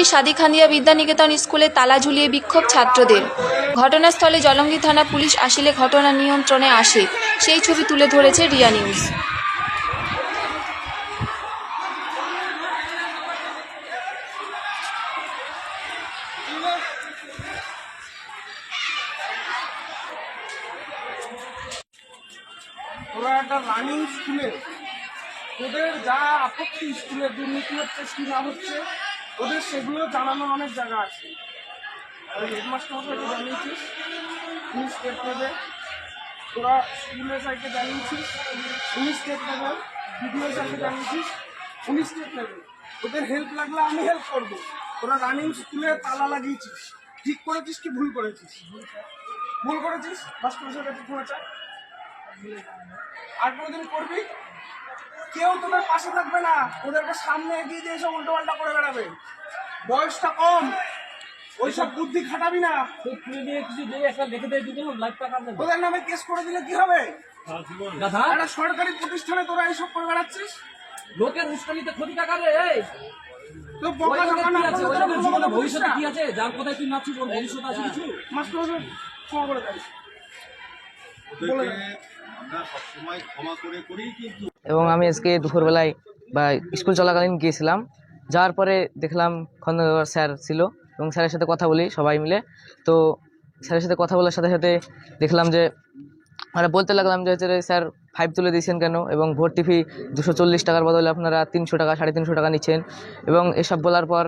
হুগলির সাদিখান্দিয়া বিদ্যানিকেতন স্কুলে তালা ঝুলিয়ে বিক্ষোভ ছাত্রদের। ঘটনাস্থলে জলঙ্গি থানা পুলিশ আসিলে ঘটনা নিয়ন্ত্রণে আসে। সেই ছবি তুলে ধরেছে রিয়া নিউজ। স্কুলে তোদের যা আপত্তি স্কুলে দুর্নীতি হচ্ছে, কি না হচ্ছে ওদের সেগুলো জানানোর অনেক জায়গা আছে। হেডমাস্টার জানিয়েছিস তোরা জানিয়েছিস জানিয়েছিস তোদের হেল্প লাগলে আমি হেল্প করব। রানিং তালা লাগিয়েছিস। ঠিক করেছিস কি ভুল করেছিস? ভুল করেছিস? মাস্টার কাছে ক্ষমা চাই আর কোনোদিন করবি? কেউ তোদের পাশে থাকবে না। ওদেরকে সামনে এগিয়ে দিয়ে এসব উল্টো পাল্টা করে বেড়াবে। বয়সটা কম। ওইসব বুদ্ধি খাটাবি না। খুলে দিয়ে কিছু দিয়ে একটা লিখে দিয়ে দিবি লাইভ টাকা দেবো ওদের নামে কেস করে দিলে কি হবে? দাদা একটা সরকারি প্রতিষ্ঠানে তোরা এইসব করে বেড়াচ্ছিস? লোকের উস্কানিতে ক্ষতি টাকা রে এই! ভবিষ্যতে কি আছে? যার কোথায় তুই নাচছিস ওর ভবিষ্যৎ আছে কিছু? মাস্টার ক্ষমা করে এবং আমি আজকে দুপুরবেলায় বা স্কুল চলাকালীন গিয়েছিলাম। যাওয়ার পরে দেখলাম খন্দকার স্যার ছিল এবং স্যারের সাথে কথা বলি সবাই মিলে। তো স্যারের সাথে কথা বলার সাথে সাথে দেখলাম যে আমরা বলতে লাগলাম যে হচ্ছে স্যার ফাইভ তুলে দিয়েছেন কেন? এবং ভর্তি ফি দুশো চল্লিশ টাকার বদলে আপনারা তিনশো টাকা, সাড়ে তিনশো টাকা নিচ্ছেন। এবং এসব বলার পর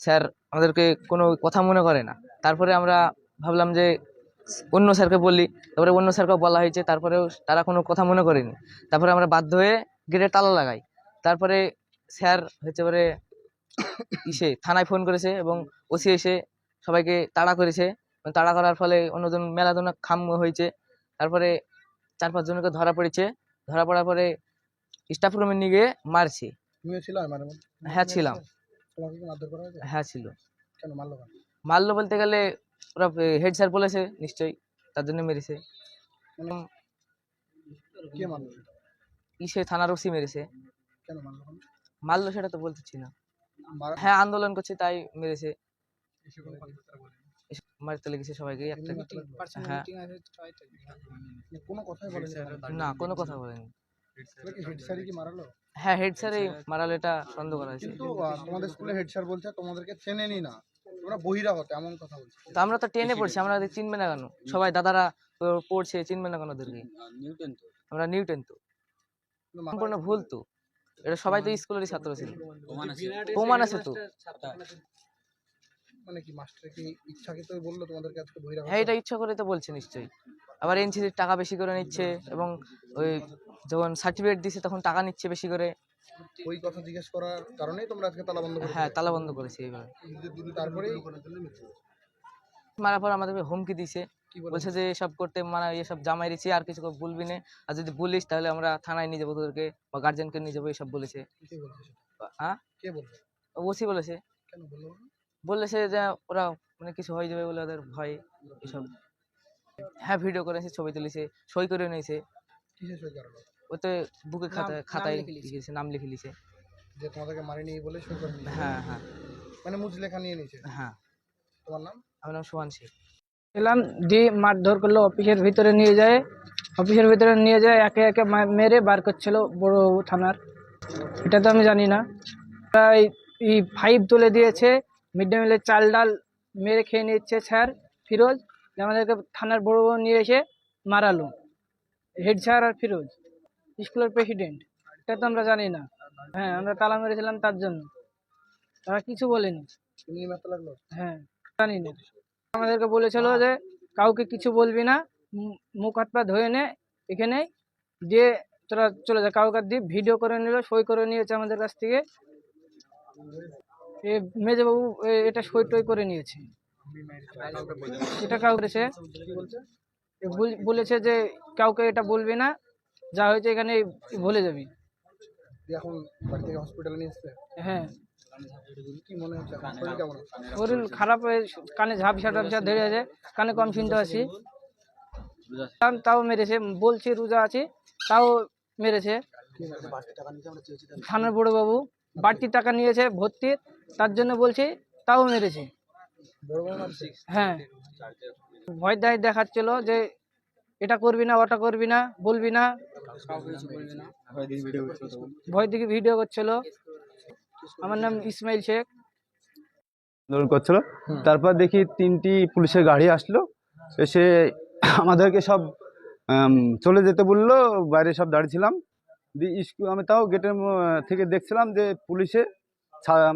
স্যার আমাদেরকে কোনো কথা মনে করে না। তারপরে আমরা ভাবলাম যে অন্য স্যারকে বললি তারপরে অন্য স্যারকেও বলা হয়েছে তারপরেও তারা কোনো কথা মনে করেনি। তারপরে আমরা বাধ্য হয়ে গেটে তালা লাগাই। তারপরে স্যার হচ্ছে পরে ইসে থানায় ফোন করেছে এবং ওসি এসে সবাইকে তাড়া করেছে। তাড়া করার ফলে অন্যজন মেলাদোনা খাম হয়েছে। তারপরে চার পাঁচ জনকে ধরা পড়েছে। ধরা পড়ার পরে স্টাফ রুমে নিয়ে গিয়ে মারছে। হ্যাঁ ছিলাম। হ্যাঁ ছিল। মারলো বলতে গেলে ওরা হেড স্যার বলেছে নিশ্চয়ই তার জন্য মেরেছে। ইসে থানার ওসি মেরেছে। মারলো সেটা তো বলতেছি না। হ্যাঁ আন্দোলন করছে তাই মেরেছে। মারতে লেগেছে সবাইকে একটা হ্যাঁ। কোনো না কোনো কথা বলেনি। হেড স্যারই কি মারালো? হ্যাঁ হেড স্যারই মারালো এটা সন্দেহ করা হয়েছে। তোমাদের স্কুলে হেড স্যার বলছে তোমাদেরকে চেনেনি না। তোমরা বহিরাগত এমন কথা বলছে। তো আমরা তো টেনে পড়ছি আমরা ওদের চিনবে না কেন? সবাই দাদারা পড়ছে চিনবে না কেন ওদেরকে? আমরা নিউটেন তো। সম্পূর্ণ ভুল তো। এটা সবাই তো স্কুলেরই ছাত্র ছিল। প্রমাণ আছে। তো। মানে কি মাস্টার কি ইচ্ছাকৃতই বলল তোমাদেরকে আজকে বহিরাগত? হ্যাঁ এটা ইচ্ছা করে তো বলছে নিশ্চয়ই। আবার এনসিসির টাকা বেশি করে নিচ্ছে এবং ওই যখন সার্টিফিকেট দিছে তখন টাকা নিচ্ছে বেশি করে। ওই কথা জিজ্ঞেস করার কারণেই তোমরা আজকে তালা বন্ধ করেছ হ্যাঁ তালা বন্ধ করেছে এইভাবে তারপরে মারার পর আমাদেরকে হুমকি দিছে। বলছে? যে এসব করতে মানা এসব জামাই রেছি আর কিছু বলবি না। আর যদি বলিস তাহলে আমরা থানায় নিয়ে যাব তোদেরকে বা গার্জেনকে নিয়ে যাব এসব বলেছে। হ্যাঁ? কে বলছে? ওসি বলেছে। কেন বলল বলেছে যে ওরা মানে কিছু হয়ে যাবে বলে ওদের ভয় এসব। হ্যাঁ ভিডিও করেছে ছবি তুলেছে সই করে নিয়েছে। সই ওতে বুকে খাতায় খাতায় লিখেছে। নাম লিখে লিখেছে। যে তোমাদেরকে মারিনি বলে সই করে নিয়েছে হ্যাঁ হ্যাঁ। মানে মুজ লেখা নিয়ে নিয়েছে। হ্যাঁ। তোমার নাম? আমার নাম সোহান শেখ। এলাম দিয়ে মারধর করল অফিসের ভিতরে নিয়ে যায়। অফিসের ভিতরে নিয়ে যায় একে একে মা- মেরে বার করছিল বড় থানার। এটা তো আমি জানি না। তাই এই ফাইভ তুলে দিয়েছে। মিড ডে মিলের চাল ডাল মেরে খেয়ে নিচ্ছে স্যার ফিরোজ। আমাদেরকে থানার বড় বড় নিয়ে এসে মারালো। হেড স্যার আর ফিরোজ। স্কুলের প্রেসিডেন্ট এটা তো আমরা জানি না। হ্যাঁ আমরা তালা মেরেছিলাম তার জন্য। তারা কিছু বলেনি। হ্যাঁ জানি না। আমাদেরকে বলেছিল যে, কাউকে কিছু বলবি না মুখ হাত পা ধুয়ে নে, এখানে দিয়ে তোরা চলে যা। কাউকে দিয়ে ভিডিও করে নিল, সই করে নিয়েছে আমাদের কাছ থেকে। এ মেজবাবু এটা সই টই করে নিয়েছে। এটা কাউ করেছে বলেছে যে, কাউকে এটা বলবি না যা হয়েছে এখানে ভুলে যাবি। এখন বাড়ি থেকে হসপিটালে নিয়ে এসছে হ্যাঁ। কি মনে হচ্ছে? শরীর কেমন? শরীর খারাপ হয়ে কানে ঝাপসা টাপসা ধরে আছে কানে কম শুনতে পাচ্ছি। তাও- তাও মেরেছে বলছি রোজা আছে তাও মেরেছে। থানার বড় বাবু বাড়তি টাকা নিয়েছে ভর্তির তার জন্য বলছি তাও তাও মেরেছে? হ্যাঁ। ভয় দেয় দেখাচ্ছিল যে এটা করবি না, ওটা করবি না, বলবি না। ভয় দিকে ভিডিও করছিল। আমার নাম ইসমাইল শেখ। আন্দোলন করছিল। তারপর দেখি তিনটি পুলিশের গাড়ি আসলো। এসে আমাদেরকে সব চলে যেতে বলল। বাইরে সব দাঁড়িয়েছিলাম। দিয়ে আমি তাও গেটের থেকে দেখছিলাম যে পুলিশে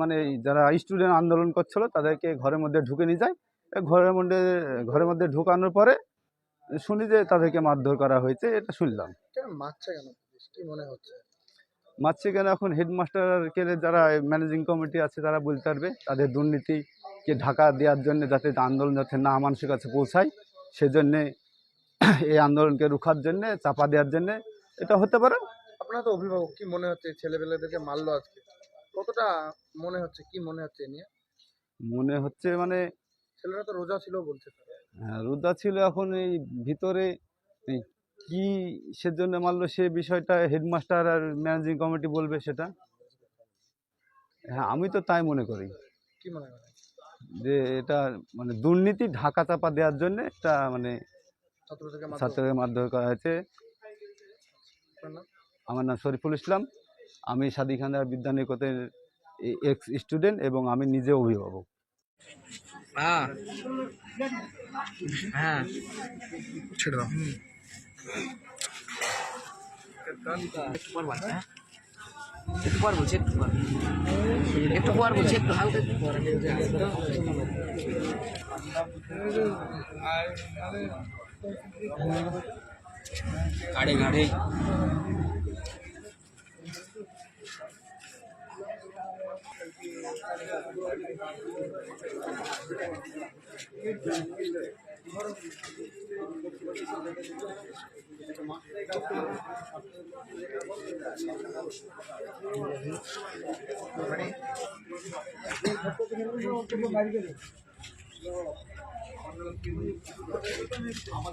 মানে যারা স্টুডেন্ট আন্দোলন করছিল, তাদেরকে ঘরের মধ্যে ঢুকে নিয়ে যায়। ঘরের মধ্যে ঘরের মধ্যে ঢুকানোর পরে শুনি যে তাদেরকে মারধর করা হয়েছে এটা শুনলাম। মারছে কেন? কি মনে হচ্ছে? মারছে কেন? এখন হেডমাস্টারকে যারা ম্যানেজিং কমিটি আছে তারা বলতে পারবে তাদের দুর্নীতিকে ঢাকা দেওয়ার জন্য যাতে আন্দোলন যাতে না মানুষের কাছে পৌঁছায় সেজন্যে এই আন্দোলনকে রুখার জন্যে চাপা দেওয়ার জন্যে এটা হতে পারে। আপনার তো অভিভাবক কি মনে হচ্ছে ছেলেপেলেদেরকে মারলো আজকে? কতটা মনে হচ্ছে কি মনে হচ্ছে নিয়ে? মনে হচ্ছে মানে ছেলেরা তো রোজা ছিল বলছে। রুদ্রা ছিল এখন এই ভিতরে কি সেজন্য মারলো সে বিষয়টা হেডমাস্টার আর ম্যানেজিং কমিটি বলবে সেটা? হ্যাঁ আমি তো তাই মনে করি। কি মনে হয় যে এটা মানে দুর্নীতি ঢাকা চাপা দেওয়ার জন্য এটা মানে ছাত্রদেরকে মারধর ছাত্রকে মারধর করা হয়েছে। আমার নাম শরীফুল ইসলাম। আমি সাদিখানা বিদ্যানিকেতনের এক্স স্টুডেন্ট এবং আমি নিজে অভিভাবক। ছেড়ে দাও। একটু পর বলছি হ্যাঁ। একটু পর বলছি একটু পর। একটু পর বলছি একটু হালকা। একটু পর গাড়ি গাড়ি। আমার